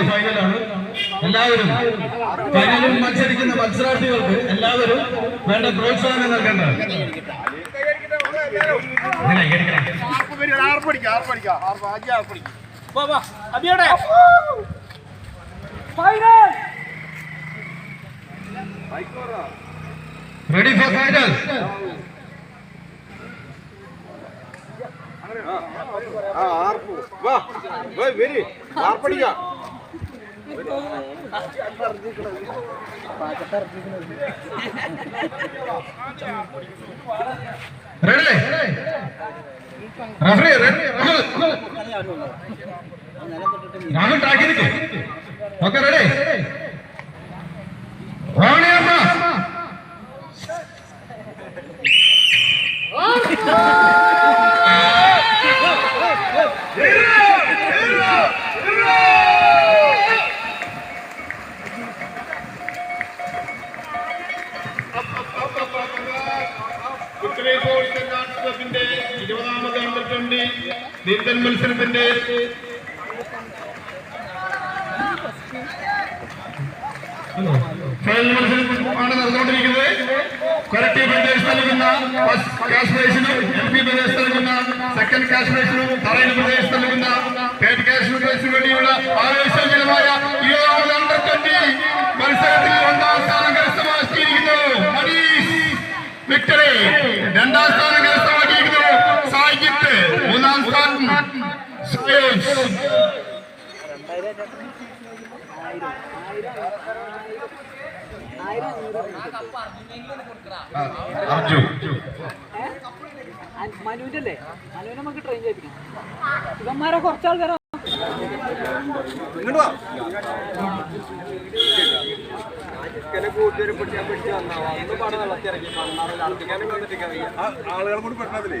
Final ഫൈനലാണ് എല്ലാവരും ഫൈനലിൽ മത്സരിക്കുന്ന മത്സരാർത്ഥികൾക്ക് എല്ലാവരും വേണ്ട പ്രോത്സാഹനം നൽകേണ്ടത് റെഡി ഫോർ ഫൈനൽ ആ ആർപ്പു വാ വെരി ആർപ്പടിക്കാം റഫറി രാഹുൽ ട്രാക്കിലേക്ക് ഓക്കെ റെഡി വാണിയമ്മ അമ്പത്തിരണ്ട് നീന്തൽ മത്സരത്തിന്റെ മത്സരമാണ് നടന്നുകൊണ്ടിരിക്കുന്നത്. കൊരട്ടി ബ്രദേഴ്സ് നൽകുന്ന ഫസ്റ്റ് ക്യാഷ് പ്രൈസിനും എം പി നൽകുന്ന സെക്കൻഡ് ക്യാഷ് പ്രൈസിനും തറയിൽ ബ്രദേഴ്സ് നൽകുന്ന തേർഡ് വേണ്ടിയുള്ള ആവേശജനമായ മനുവിന്റെ അല്ലേ മനുവിനെ നമുക്ക് ട്രെയിൻ ചെയ്യിപ്പിക്കാം ഇവന്മാരെ കുറച്ചാൾക്കാരോ ഇങ്ങോട്ട് വാ. ആളുകൾ കൂടി പെട്ടതില്ലേ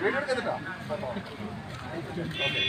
വീഡിയോ എടുക്കുന്നുണ്ടോ വീഡിയോ